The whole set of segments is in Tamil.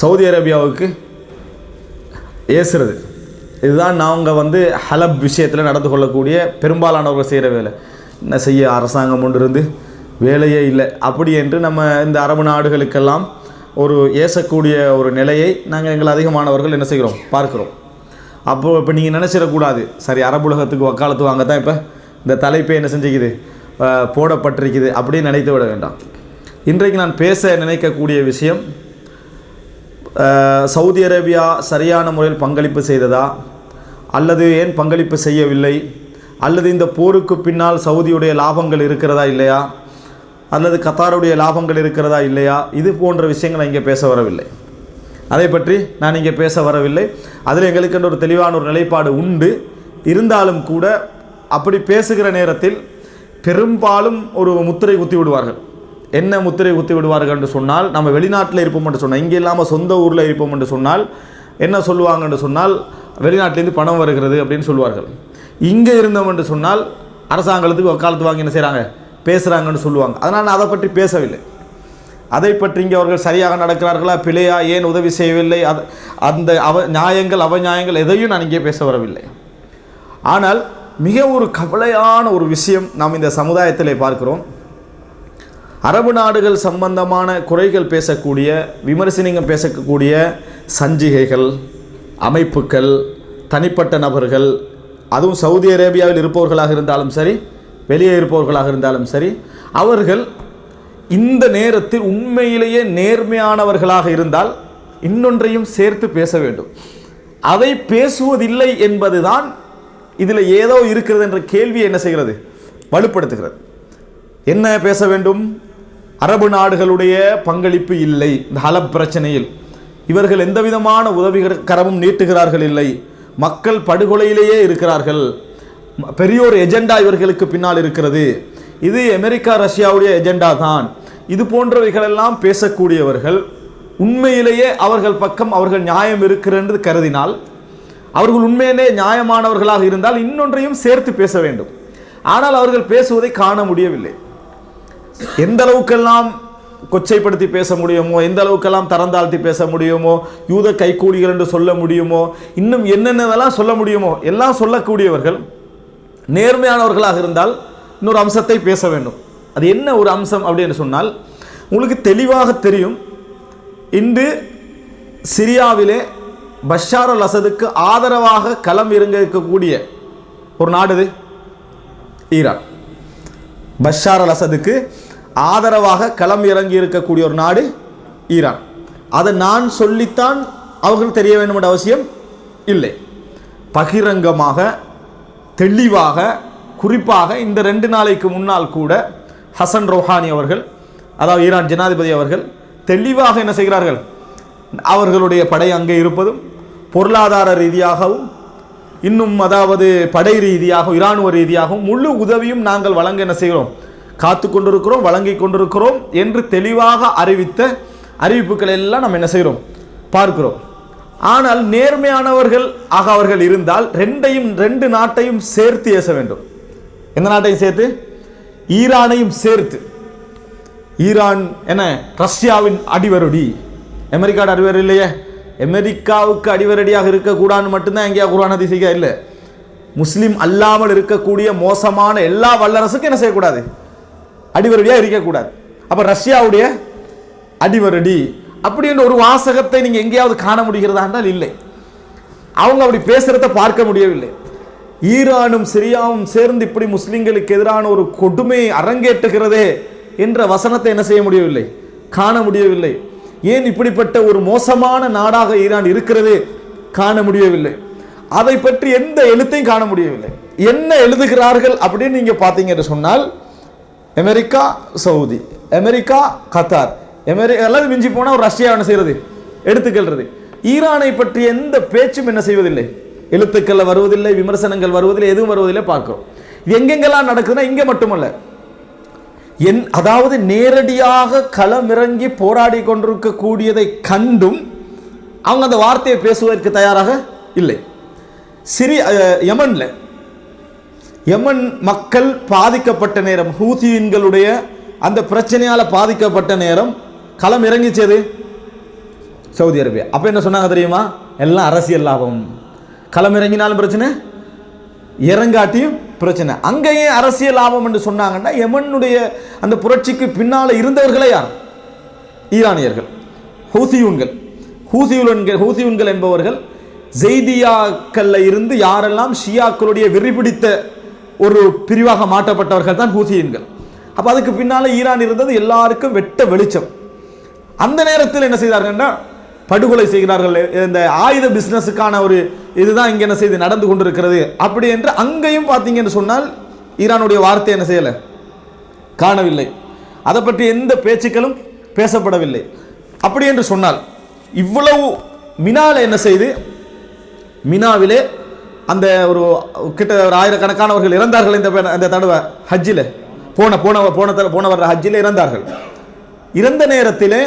சவுதி அரேபியாவுக்கு ஏசுறது. இதுதான் நாங்கள் வந்து ஹலப் விஷயத்தில் நடந்து கொள்ளக்கூடிய பெரும்பாலானவர்கள் செய்கிற வேலை. என்ன செய்ய அரசாங்கம் ஒன்று இருந்து வேலையே இல்லை. அப்படி என்று நம்ம இந்த அரபு நாடுகளுக்கெல்லாம் ஒரு ஏசக்கூடிய ஒரு நிலையை நாங்கள் எங்கள் அதிகமானவர்கள் என்ன செய்கிறோம்? பார்க்குறோம். அப்போ இப்போ நீங்கள் நினச்சிடக்கூடாது. சரி அரபுலகத்துக்கு வக்காலத்து வாங்க தான் இப்போ இந்த தலைப்பே என்ன செஞ்சுக்குது? போடப்பட்டிருக்குது அப்படின்னு நினைத்து விட வேண்டாம். இன்றைக்கு நான் பேச நினைக்கக்கூடிய விஷயம் சவுதி அரேபியா சரியான முறையில் பங்களிப்பு செய்ததா? அல்லது ஏன் பங்களிப்பு செய்யவில்லை? அல்லது இந்த போருக்கு பின்னால் சவுதியுடைய லாபங்கள் இருக்கிறதா இல்லையா? அல்லது கத்தாருடைய லாபங்கள் இருக்கிறதா இல்லையா? இது போன்ற விஷயங்களை இங்கே பேச வரவில்லை. அதை பற்றி நான் இங்கே பேச வரவில்லை. அதில் எங்களுக்கென்று ஒரு தெளிவான ஒரு நிலைப்பாடு உண்டு. இருந்தாலும் கூட அப்படி பேசுகிற நேரத்தில் பெரும்பாலும் ஒரு முத்திரை குத்தி விடுவார்கள். என்ன முத்திரை குத்தி விடுவார்கள் என்று சொன்னால் நம்ம வெளிநாட்டில் இருப்போம் என்று சொன்னால் இங்கே இல்லாமல் சொந்த ஊரில் இருப்போம் என்று சொன்னால் என்ன சொல்லுவாங்க என்று சொன்னால் வெளிநாட்டிலேருந்து பணம் வருகிறது அப்படின்னு சொல்லுவார்கள். இங்கே இருந்தோம் என்று சொன்னால் அரசாங்கத்துக்கு வக்காலத்து வாங்கி என்ன செய்கிறாங்க பேசுகிறாங்கன்னு சொல்லுவாங்க. அதனால் நான் அதை பற்றி பேசவில்லை. அதை பற்றி இங்கே அவர்கள் சரியாக நடக்கிறார்களா? பிழையா? ஏன் உதவி செய்யவில்லை? அது அந்த அவ நியாயங்கள் அவநியாயங்கள் எதையும் நான் இங்கே பேச வரவில்லை. ஆனால் மிக ஒரு கவலையான ஒரு விஷயம் நாம் இந்த சமுதாயத்தில் பார்க்கிறோம். அரபு நாடுகள் சம்பந்தமான குறைகள் பேசக்கூடிய விமர்சனங்கள் பேசக்கூடிய சஞ்சிகைகள் அமைப்புகள் தனிப்பட்ட நபர்கள் அதுவும் சவுதி அரேபியாவில் இருப்பவர்களாக இருந்தாலும் சரி வெளியே இருப்பவர்களாக இருந்தாலும் சரி அவர்கள் இந்த நேரத்தில் உண்மையிலேயே நேர்மையானவர்களாக இருந்தால் இன்னொன்றையும் சேர்த்து பேச வேண்டும். அதை பேசுவதில்லை என்பதுதான் இதில் ஏதோ இருக்கிறது என்ற கேள்வியை என்ன செய்கிறது? வலுப்படுத்துகிறது. என்ன பேச வேண்டும்? அரபு நாடுகளுடைய பங்களிப்பு இல்லை. இந்த ஹலப் பிரச்சனையில் இவர்கள் எந்த விதமான உதவி கரமும் நீட்டுகிறார்கள் இல்லை. மக்கள் படுகொலையிலேயே இருக்கிறார்கள். பெரியோர் எஜெண்டா இவர்களுக்கு பின்னால் இருக்கிறது. இது அமெரிக்கா ரஷ்யாவுடைய எஜெண்டா தான். இது போன்றவைகளெல்லாம் பேசக்கூடியவர்கள் உண்மையிலேயே அவர்கள் பக்கம் அவர்கள் நியாயம் இருக்கிறது கருதினால் அவர்கள் உண்மையிலே நியாயமானவர்களாக இருந்தால் இன்னொன்றையும் சேர்த்து பேச வேண்டும். ஆனால் அவர்கள் பேசுவதை காண முடியவில்லை. எந்த அளவுக்கெல்லாம் கொச்சைப்படுத்தி பேச முடியுமோ எந்த அளவுக்கெல்லாம் தரந்தாழ்த்தி பேச முடியுமோ யூத கைக்கூலிகள் என்று சொல்ல முடியுமோ இன்னும் என்னென்னதெல்லாம் சொல்ல முடியுமோ எல்லாம் சொல்லக்கூடியவர்கள் நேர்மையானவர்களாக இருந்தால் இன்னொரு அம்சத்தை பேச வேண்டும். அது என்ன ஒரு அம்சம் அப்படின்னு சொன்னால் உங்களுக்கு தெளிவாக தெரியும் இன்று சிரியாவிலே பஷார் அல் அசதுக்கு ஆதரவாக களம் இறங்க இருக்கக்கூடிய ஒரு நாடு இது ஈரான். பஷார் அல் அசதுக்கு ஆதரவாக களம் இறங்கி இருக்கக்கூடிய ஒரு நாடு ஈரான். அதை நான் சொல்லித்தான் அவர்கள் தெரிய வேண்டும் என்ற அவசியம் இல்லை. பகிரங்கமாக தெளிவாக குறிப்பாக இந்த ரெண்டு நாளைக்கு முன்னால் கூட ஹசன் ரோஹானி அவர்கள் அதாவது ஈரான் ஜனாதிபதி அவர்கள் தெளிவாக என்ன செய்கிறார்கள்? அவர்களுடைய படை அங்கே இருப்பதும் பொருளாதார ரீதியாகவும் இன்னும் அதாவது படை ரீதியாகவும் இராணுவ ரீதியாகவும் முழு உதவியும் நாங்கள் வழங்க என்ன செய்கிறோம்? காத்து கொண்டிருக்கிறோம் வழங்கி கொண்டிருக்கிறோம் என்று தெளிவாக அறிவித்த அறிவிப்புகளை எல்லாம் நம்ம என்ன செய்கிறோம்? பார்க்கிறோம். ஆனால் நேர்மையானவர்கள் ஆக அவர்கள் இருந்தால் ரெண்டையும் ரெண்டு நாட்டையும் சேர்த்து ஏச வேண்டும். எந்த நாட்டையும் சேர்த்து? ஈரானையும் சேர்த்து. ஈரான் என்ன? ரஷ்யாவின் அடிவருடி. அமெரிக்காவோட அடிவரு இல்லையே? அமெரிக்காவுக்கு அடிவரடியாக இருக்கக்கூடாதுன்னு மட்டும்தான் எங்கேயா குரான் அதிசயிக்கா இல்லை. முஸ்லீம் அல்லாமல் இருக்கக்கூடிய மோசமான எல்லா வல்லரசுக்கும் என்ன செய்யக்கூடாது? அடிவரடியாக இருக்கக்கூடாது. அப்போ ரஷ்யாவுடைய அடிவரடி அப்படின்ற ஒரு வாசகத்தை நீங்கள் எங்கேயாவது காண முடிகிறதா என்றால் இல்லை. அவங்க அப்படி பேசுகிறத பார்க்க முடியவில்லை. ஈரானும் சிரியாவும் சேர்ந்து இப்படி முஸ்லிம்களுக்கு எதிரான ஒரு கொடுமையை அரங்கேற்றுகிறதே என்ற வசனத்தை என்ன செய்ய முடியவில்லை? காண முடியவில்லை. ஏன் இப்படிப்பட்ட ஒரு மோசமான நாடாக ஈரான் இருக்கிறது? காண முடியவில்லை. அதை பற்றி எந்த எழுத்தையும் காண முடியவில்லை. என்ன எழுதுகிறார்கள் அப்படின்னு நீங்கள் பார்த்தீங்க என்று சொன்னால் America Saudi. America Qatar. America எல்லாம் மிஞ்சி போனால் ஒரு ரஷ்யா என்ன செய்யறது எடுத்துக்கொள்றது. ஈரானை பற்றி எந்த பேச்சும் என்ன செய்வதில்லை. எழுத்துக்கள் வருவதில்லை விமர்சனங்கள் வருவதில்லை எதுவும் வருவதில்லை பார்க்கிறோம். இது எங்கெங்கெல்லாம் நடக்குதுன்னா இங்கே மட்டுமல்ல. என் அதாவது நேரடியாக களமிறங்கி போராடி கொண்டிருக்கக்கூடியதை கண்டும் அவங்க அந்த வார்த்தையை பேசுவதற்கு தயாராக இல்லை. சிரி அஹ், யமன்ல யமன் மக்கள் பாதிக்கப்பட்ட நேரம் ஹூசியின்களுடைய அந்த பிரச்சனையால் பாதிக்கப்பட்ட நேரம் களம் இறங்கிச்சது? Saudi Arabia. அப்போ என்ன சொன்னாங்க தெரியுமா? எல்லாம் அரசியல் லாபம். களம் இறங்கினாலும் பிரச்சனை இறங்காட்டியும் பிரச்சனை. அங்கேயே அரசியல் லாபம் என்று சொன்னாங்கன்னா யமனுடைய அந்த புரட்சிக்கு பின்னால் இருந்தவர்களே யார்? ஈரானியர்கள் ஹூசியூன்கள் ஹூசியூன்கள் ஹூசியூன்கள் என்பவர்கள் ஜெய்தியாக்களில் இருந்து யாரெல்லாம் ஷியாக்களுடைய வெறி பிடித்த ஒரு பிரிவாக மாற்றப்பட்டவர்கள் தான் ஹூசியன்கள். அப்போ அதுக்கு பின்னால் ஈரான் இருந்தது எல்லாருக்கும் வெட்ட வெளிச்சம். அந்த நேரத்தில் என்ன செய்தார்கள்னா படுகொலை செய்கிறார்கள். இந்த ஆயுத பிஸ்னஸுக்கான ஒரு இதுதான் இங்கே என்ன செய்து நடந்து கொண்டிருக்கிறது. அப்படி என்று அங்கேயும் பார்த்தீங்கன்னு சொன்னால் ஈரானுடைய வார்த்தை என்ன செய்யலை? காணவில்லை. அதை பற்றி எந்த பேச்சுக்களும் பேசப்படவில்லை. அப்படி என்று சொன்னால் இவ்வளவு மினால என்ன செய்து மினாவிலே அந்த ஒரு கிட்ட ஒரு ஆயிரக்கணக்கானவர்கள் இறந்தார்கள் இந்த இந்த தடவை ஹஜ்ஜில். போன போன போன தடவை போன வர்ற ஹஜ்ஜில் இறந்தார்கள். இறந்த நேரத்தில்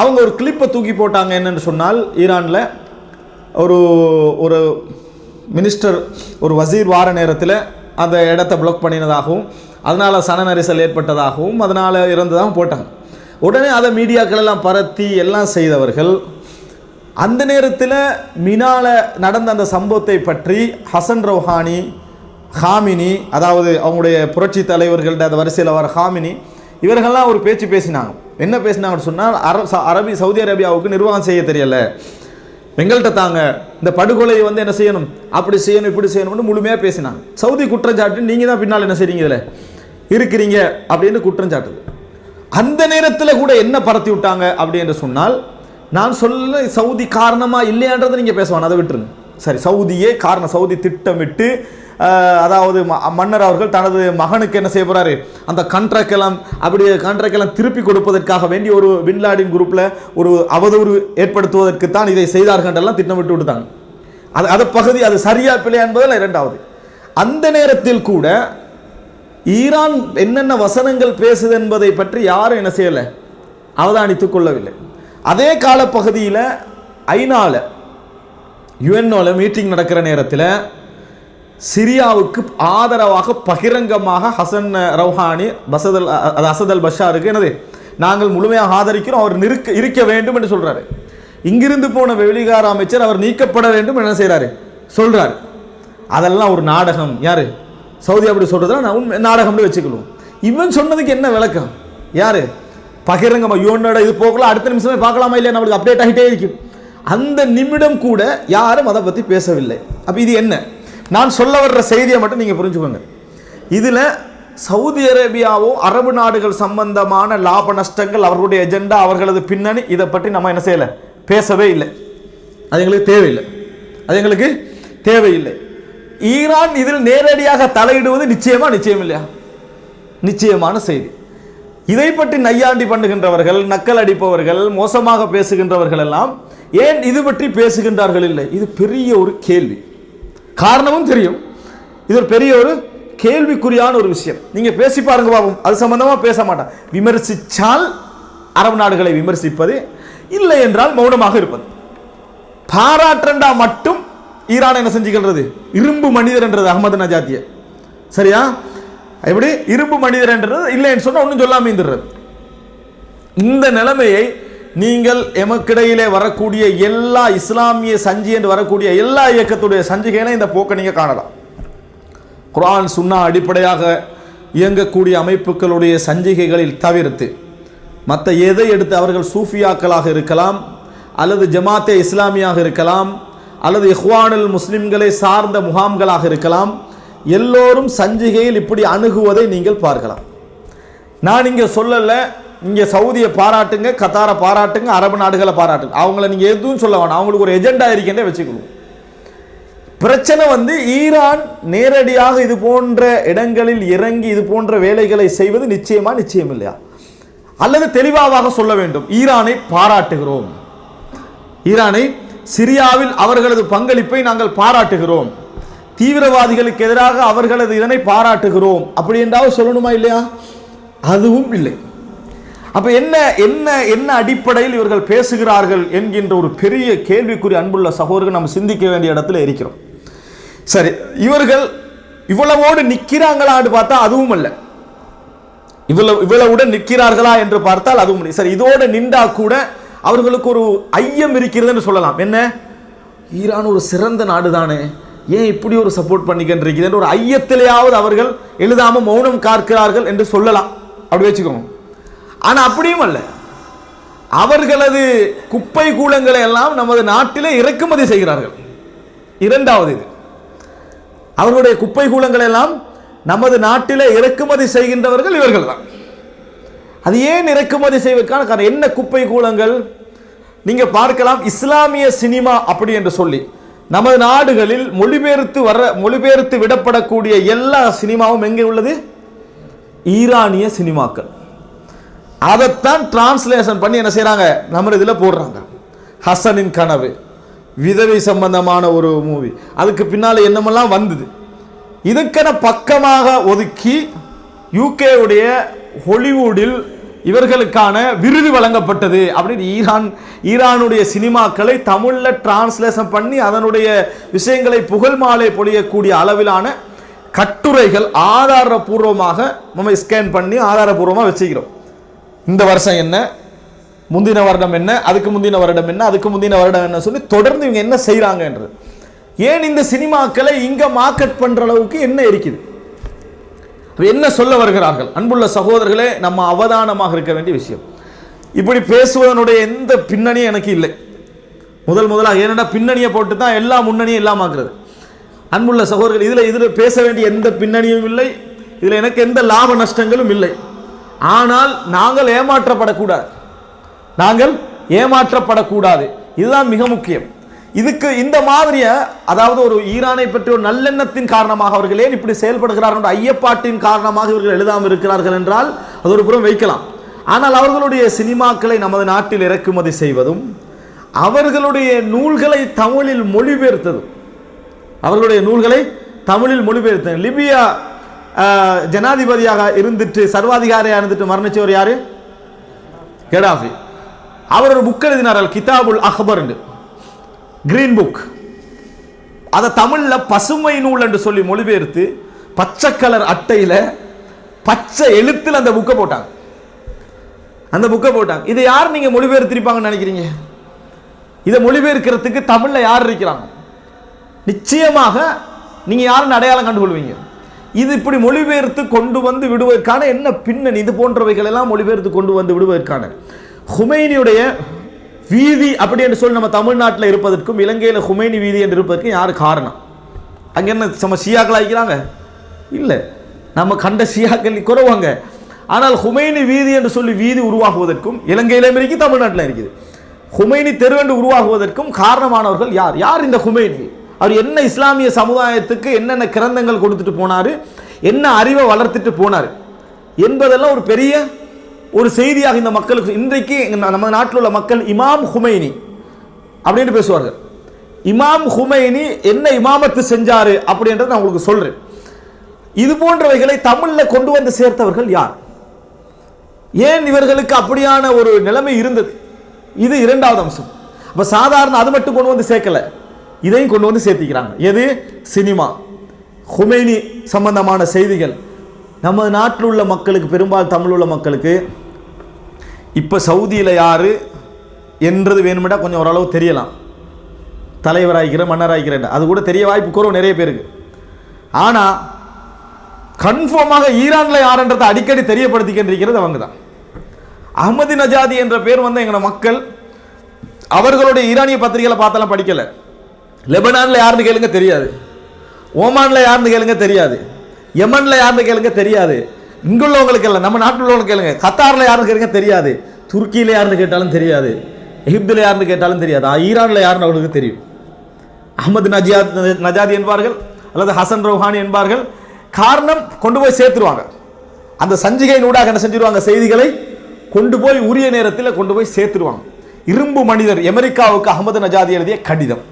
அவங்க ஒரு கிளிப்பை தூக்கி போட்டாங்க என்னன்னு சொன்னால் ஈரானில் ஒரு ஒரு மினிஸ்டர் ஒரு வசீர் வார நேரத்தில் அந்த இடத்த பிளாக் பண்ணினதாகவும் அதனால் சன நெரிசல் ஏற்பட்டதாகவும் அதனால் இறந்ததாகவும் போட்டாங்க. உடனே அதை மீடியாக்கள் எல்லாம் பரத்தி எல்லாம் செய்தவர்கள் அந்த நேரத்தில் மினால நடந்த அந்த சம்பவத்தை பற்றி ஹசன் ரௌஹானி ஹாமினி அதாவது அவங்களுடைய புரட்சி தலைவர்கள்ட்ட அந்த வரிசையில் வர ஹாமினி இவர்கள்லாம் ஒரு பேச்சு பேசினாங்க. என்ன பேசினாங்கன்னு சொன்னால் அர ச- அரபி சவுதி அரேபியாவுக்கு நிர்வாகம் செய்ய தெரியல. எங்கள்கிட்ட தாங்க இந்த படுகொலையை வந்து என்ன செய்யணும்? அப்படி செய்யணும் இப்படி செய்யணும்னு முழுமையாக பேசினாங்க. சவுதி குற்றச்சாட்டு நீங்கள் தான் பின்னால் என்ன செய்றீங்க இதில்? இருக்கிறீங்க அப்படின்னு குற்றஞ்சாட்டு அந்த நேரத்தில் கூட என்ன பரத்தி விட்டாங்க அப்படி என்று சொன்னால் நான் சொல்ல சவுதி காரணமாக இல்லையான்றதை நீங்கள் பேசுவான் அதை விட்டுருங்க. சரி சவுதியே காரணம். சவுதி திட்டமிட்டு அதாவது ம- மன்னர் அவர்கள் தனது மகனுக்கு என்ன செய்ய போறாரு? அந்த கான்ட்ராக்ட் எல்லாம் அப்படி கான்ட்ராக்ட் எல்லாம் திருப்பி கொடுப்பதற்காக வேண்டி ஒரு பின்லாடின் குரூப்பில் ஒரு அவதூறு ஏற்படுத்துவதற்கு தான் இதை செய்தார்கள் எல்லாம் திட்டமிட்டு விட்டுட்டாங்க. அது அது பகுதி அது சரியா பிள்ளை என்பதில் இரண்டாவது. அந்த நேரத்தில் கூட ஈரான் என்னென்ன வசனங்கள் பேசுது என்பதை பற்றி யாரும் என்ன செய்யலை? அவதானித்துக் கொள்ளவில்லை. அதே காலப்பகுதியில் ஐநாவில் யுஎன்ஓவில் மீட்டிங் நடக்கிற நேரத்தில் சிரியாவுக்கு ஆதரவாக பகிரங்கமாக ஹசன் ரவுஹானி பசதல் அது அசதல் பஷாருக்கு என்னது நாங்கள் முழுமையாக ஆதரிக்கிறோம் அவர் நிற்க இருக்க வேண்டும் என்று சொல்கிறாரு இங்கிருந்து போன வெளிகார அமைச்சர் அவர் நீக்கப்பட வேண்டும் என்ன செய்கிறாரு சொல்கிறார் அதெல்லாம் ஒரு நாடகம். யார்? சவுதி அப்படி சொல்கிறதுலாம் நான் உண்மை நாடகம்னு வச்சுக்கணும். இவன் சொன்னதுக்கு என்ன விளக்கம்? யார்? பகிரங்கமா யோனோட இது? போகலாம். அடுத்த நிமிஷமே பார்க்கலாமா இல்லையா? நம்மளுக்கு அப்டேட் ஆகிட்டே இருக்கும். அந்த நிமிடம் கூட யாரும் அதை பற்றி பேசவில்லை. அப்போ இது என்ன? நான் சொல்ல வர்ற செய்தியை மட்டும் நீங்கள் புரிஞ்சுக்கோங்க. இதில் சவுதி அரேபியாவோ அரபு நாடுகள் சம்பந்தமான லாப நஷ்டங்கள் அவர்களுடைய எஜெண்டா அவர்களது பின்னணி இதை பற்றி நம்ம என்ன செய்யலை? பேசவே இல்லை. அது எங்களுக்கு தேவையில்லை. அது எங்களுக்கு தேவையில்லை. ஈரான் இதில் நேரடியாக தலையிடுவது நிச்சயமா நிச்சயம் இல்லையா? நிச்சயமான செய்தி. இதை பற்றி நையாண்டி பண்ணுகின்றவர்கள் நக்கல் அடிப்பவர்கள் மோசமாக பேசுகின்றவர்கள் எல்லாம் ஏன் இது பற்றி பேசுகின்றார்கள் இல்லை? இது பெரிய ஒரு கேள்வி. காரணமும் தெரியும். இது ஒரு பெரிய ஒரு கேள்விக்குறியான ஒரு விஷயம். நீங்க பேசி பாருங்க பாவம். அது சம்பந்தமா பேச மாட்டான். விமர்சிச்சால் அரபு நாடுகளை விமர்சிப்பது இல்லை என்றால் மௌனமாக இருப்பது. பாராட்டண்டா மட்டும் ஈரான் என்ன செஞ்சுக்கிறது இரும்பு மனிதர் என்றது அகமது நஜாத்திய. சரியா? எப்படி? இரும்பு மனிதர் என்றது இல்லைன்னு சொன்னால் ஒன்றும் சொல்லாமல் இருந்துடுறது. இந்த நிலைமையை நீங்கள் எமக்கிடையிலே வரக்கூடிய எல்லா இஸ்லாமிய சஞ்சி என்று வரக்கூடிய எல்லா இயக்கத்துடைய சஞ்சிகையில இந்த போக்கை நீங்கள் காணலாம். குரான் சுன்னா அடிப்படையாக இயங்கக்கூடிய அமைப்புகளுடைய சஞ்சிகைகளில் தவிர்த்து மற்ற எதை எடுத்து அவர்கள் சூஃபியாக்களாக இருக்கலாம் அல்லது ஜமாத்தே இஸ்லாமியாக இருக்கலாம் அல்லது இஹ்வானுல் முஸ்லிம்களை சார்ந்த முகாம்களாக இருக்கலாம் எல்லோரும் சஞ்சிகையில் இப்படி அணுகுவதை நீங்கள் பார்க்கலாம். நான் இங்கே சொல்லலை இங்கே சவுதியை பாராட்டுங்க கத்தாரை பாராட்டுங்க அரபு நாடுகளை பாராட்டுங்க. அவங்கள நீங்கள் எதுவும் சொல்ல வேணாம். அவங்களுக்கு ஒரு எஜெண்டா இருக்கின்றே வச்சுக்கணும். பிரச்சனை வந்து ஈரான் நேரடியாக இது போன்ற இடங்களில் இறங்கி இது போன்ற வேலைகளை செய்வது நிச்சயமா நிச்சயம் இல்லையா? அல்லது தெளிவாக சொல்ல வேண்டும் ஈரானை பாராட்டுகிறோம். ஈரானை சிரியாவில் அவர்களது பங்களிப்பை நாங்கள் பாராட்டுகிறோம். தீவிரவாதிகளுக்கு எதிராக அவர்களது இதனை பாராட்டுகிறோம். அப்படி என்றாவது சொல்லணுமா இல்லையா? அதுவும் இல்லை. அப்ப என்ன என்ன என்ன அடிப்படையில் இவர்கள் பேசுகிறார்கள் என்கின்ற ஒரு பெரிய கேள்விக்குறி அன்புள்ள சகோதரர்கள் நம்ம சிந்திக்க வேண்டிய இடத்துல இருக்கிறோம். சரி இவர்கள் இவ்வளவோடு நிற்கிறாங்களான்னு பார்த்தா அதுவும் அல்ல. இவ்வளவு இவ்வளவுடன் நிற்கிறார்களா என்று பார்த்தால் அதுவும் இல்லை. சரி இதோடு நின்றா கூட அவர்களுக்கு ஒரு ஐயம் இருக்கிறதுன்னு சொல்லலாம். என்ன? ஈரான் ஒரு சிறந்த நாடு தானே ஏன் இப்படி ஒரு சப்போர்ட் பண்ணிக்கிட்டு என்ற ஒரு ஐயத்திலேயாவது அவர்கள் எழுதாமல் மௌனம் காக்கிறார்கள் என்று சொல்லலாம். அப்படி வச்சுக்கோங்க. ஆனால் அப்படியும் அல்ல. அவர்களது குப்பை கூலங்களை எல்லாம் நமது நாட்டிலே இறக்குமதி செய்கிறார்கள். இரண்டாவது இது. அவர்களுடைய குப்பை கூலங்களை எல்லாம் நமது நாட்டிலே இறக்குமதி செய்கின்றவர்கள் இவர்கள் தான். அது ஏன் இறக்குமதி செய்வதற்கான காரணம்? என்ன குப்பை கூலங்கள்? நீங்கள் பார்க்கலாம் இஸ்லாமிய சினிமா அப்படி என்று சொல்லி. நமது நாடுகளில் மொழிபெயர்த்து வர மொழிபெயர்த்து விடப்படக்கூடிய எல்லா சினிமாவும் எங்கே உள்ளது? ஈரானிய சினிமாக்கள். அதைத்தான் டிரான்ஸ்லேஷன் பண்ணி என்ன செய்கிறாங்க நம்ம இதில் போடுறாங்க. ஹசனின் கனவு விதவை சம்பந்தமான ஒரு மூவி அதுக்கு பின்னால் என்னமெல்லாம் வந்தது? இதுக்கென பக்கமாக ஒதுக்கி யூகேவுடைய ஹொலிவுடில் இவர்களுக்கான விருது வழங்கப்பட்டது அப்படின்னு ஈரான் ஈரானுடைய சினிமாக்களை தமிழில் டிரான்ஸ்லேஷன் பண்ணி அதனுடைய விஷயங்களை புகழ் மாலை பொழியக்கூடிய அளவிலான கட்டுரைகள் ஆதாரபூர்வமாக நம்ம ஸ்கேன் பண்ணி ஆதாரபூர்வமாக வச்சுக்கிறோம். இந்த வருஷம் என்ன? முந்தின வருடம் என்ன? அதுக்கு முந்தின வருடம் என்ன? அதுக்கு முந்தின வருடம் என்ன சொல்லி தொடர்ந்து இவங்க என்ன செய்கிறாங்கன்றது ஏன் இந்த சினிமாக்களை இங்கே மார்க்கெட் பண்ணுற அளவுக்கு என்ன இருக்குது? என்ன சொல்ல வருகிறார்கள்? அன்புள்ள சகோதரர்களே நம்ம அவதானமாக இருக்க வேண்டிய விஷயம். இப்படி பேசுவதனுடைய எந்த பின்னணியும் எனக்கு இல்லை. முதல் முதலாக ஏனென்றால் பின்னணியை போட்டு தான் எல்லா முன்னணியும் இல்லாமாக்குறது அன்புள்ள சகோதரர்கள் இதில் இதில் பேச வேண்டிய எந்த பின்னணியும் இல்லை. இதில் எனக்கு எந்த லாப நஷ்டங்களும் இல்லை. ஆனால் நாங்கள் ஏமாற்றப்படக்கூடாது. நாங்கள் ஏமாற்றப்படக்கூடாது. இதுதான் மிக முக்கியம். இதுக்கு இந்த மாதிரிய அதாவது ஒரு ஈரானை பற்றி ஒரு நல்லெண்ணத்தின் காரணமாக அவர்கள் ஏன் இப்படி செயல்படுகிறார்கள் ஐயப்பாட்டின் காரணமாக இவர்கள் எழுதாமல் இருக்கிறார்கள் என்றால் அது ஒரு புறம் வைக்கலாம். ஆனால் அவர்களுடைய சினிமாக்களை நமது நாட்டில் இறக்குமதி செய்வதும் அவர்களுடைய நூல்களை தமிழில் மொழிபெயர்த்ததும் அவர்களுடைய நூல்களை தமிழில் மொழிபெயர்த்த லிபியா ஜனாதிபதியாக இருந்துட்டு சர்வாதிகாரியாக இருந்துட்டு மரணிச்சவர் யாரு? கெடாஃபி அவர் ஒரு புக் எழுதினார் கிதாபுல் அக்பர் கிரீன் புக் அதை தமிழில் பசுமை நூல் என்று சொல்லி மொழிபெயர்த்து பச்சை கலர் அட்டையில் பச்சை எழுத்தில் அந்த புக்கை போட்டாங்க. அந்த புக்கை போட்டாங்க. இதை யார் நீங்கள் மொழிபெயர்த்திருப்பாங்கன்னு நினைக்கிறீங்க? இதை மொழிபெயர்க்கிறதுக்கு தமிழில் யார் இருக்கிறாங்க? நிச்சயமாக நீங்கள் யாருன்னு அடையாளம் கண்டுகொள்வீங்க. இது இப்படி மொழிபெயர்த்து கொண்டு வந்து விடுவதற்கான என்ன பின்னணி? இது போன்றவைகள் எல்லாம் மொழிபெயர்த்து கொண்டு வந்து விடுவதற்கான. ஹுமைனியுடைய வீதி அப்படி என்று சொல்லி நம்ம தமிழ்நாட்டில் இருப்பதற்கும் இலங்கையில் ஹுமைனி வீதி என்று இருப்பதற்கும் யார் காரணம்? அங்கே என்ன நம்ம ஷியாக்கள் ஆகிக்கிறாங்க? இல்லை. நம்ம கண்ட ஷியாக்கள் குறவாங்க ஆனால் ஹுமைனி வீதி என்று சொல்லி வீதி உருவாகுவதற்கும் இலங்கையிலும் இருக்குது தமிழ்நாட்டில் இருக்குது. ஹுமைனி தெரு என்று உருவாகுவதற்கும் காரணமானவர்கள் யார்? யார் இந்த ஹுமைனி? அவர் என்ன இஸ்லாமிய சமுதாயத்துக்கு என்னென்ன கிரந்தங்கள் கொடுத்துட்டு போனாரு? என்ன அறிவை வளர்த்துட்டு போனார்? என்பதெல்லாம் ஒரு பெரிய ஒரு செய்தியாக இந்த மக்களுக்கு இன்றைக்கு நம்ம நாட்டில் உள்ள மக்கள் இமாம் ஹுமைனி அப்படின்னு பேசுவார்கள். இமாம் ஹுமைனி என்ன இமாமத்து செஞ்சாரு அப்படின்றத நான் உங்களுக்கு சொல்றேன். இது போன்றவைகளை தமிழில் கொண்டு வந்து சேர்த்தவர்கள் யார்? ஏன் இவர்களுக்கு அப்படியான ஒரு நிலைமை இருந்தது? இது இரண்டாவது அம்சம். இப்போ சாதாரண அது மட்டும் கொண்டு வந்து சேர்க்கல. இதையும் கொண்டு வந்து சேர்த்திக்கிறாங்க. எது? சினிமா. ஹுமைனி சம்பந்தமான செய்திகள். நம்ம நாட்டில் உள்ள மக்களுக்கு பெரும்பாலும் தமிழ் உள்ள மக்களுக்கு இப்போ சவுதியில் யார் என்றது வேணுமெண்டா கொஞ்சம் ஓரளவு தெரியலாம். தலைவராகிக்கிற மன்னராகிக்கிறேன் அது கூட தெரிய வாய்ப்பு குறவு நிறைய பேருக்கு. ஆனால் கன்ஃபார்மாக ஈரானில் யாருன்றதை அடிக்கடி தெரியப்படுத்திக்கின்றிருக்கிறது அவங்க தான் அஹமதி நஜாதி என்ற பேர் வந்து எங்களோட மக்கள் அவர்களுடைய ஈரானிய பத்திரிகைகளை பார்த்தெல்லாம் படிக்கலை. லெபனானில் யாருன்னு கேளுங்க தெரியாது. ஓமானில் யாருன்னு கேளுங்க தெரியாது. எமனில் யாருன்னு கேளுங்க தெரியாது. இங்குள்ளவங்களுக்கு இல்லை நம்ம நாட்டில் உள்ளவங்களுக்கு கேளுங்க. கத்தாரில் யாருன்னு கேளுங்க தெரியாது. துருக்கியில யாருன்னு கேட்டாலும் தெரியாது. எகிப்தில் யாருன்னு கேட்டாலும் தெரியாது. ஆ, யாருன்னு அவங்களுக்கு தெரியும். அஹமது நஜியாத் நஜாதி என்பார்கள் அல்லது ஹசன் ரௌஹானி என்பார்கள் காரணம் கொண்டு போய் சேர்த்துருவாங்க. அந்த சஞ்சிகையின் ஊடாக என்ன செஞ்சிருவாங்க? செய்திகளை கொண்டு போய் உரிய நேரத்தில் கொண்டு போய் சேர்த்துருவாங்க. இரும்பு மனிதர் அமெரிக்காவுக்கு அகமது நஜாதி எழுதிய கடிதம்.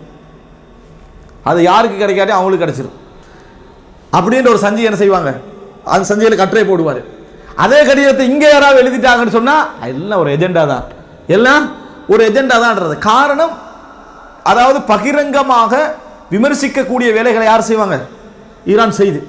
அது யாருக்கு கிடைக்காட்டி அவங்களுக்கு கிடைச்சிடும் அப்படின்ற ஒரு சஞ்சி என்ன செய்வாங்க? அந்த சஞ்சியில் கட்டுரை போடுவார். அதே கடிதத்தை இங்கே யாராவது எழுதிட்டாங்கன்னு சொன்னா எல்லாம் ஒரு எஜெண்டா தான். எல்லாம் ஒரு எஜெண்டா தான்ன்றது. காரணம் அதாவது பகிரங்கமாக விமர்சிக்கக்கூடிய வேலைகளை யார் செய்வாங்க? ஈரான் செய்து.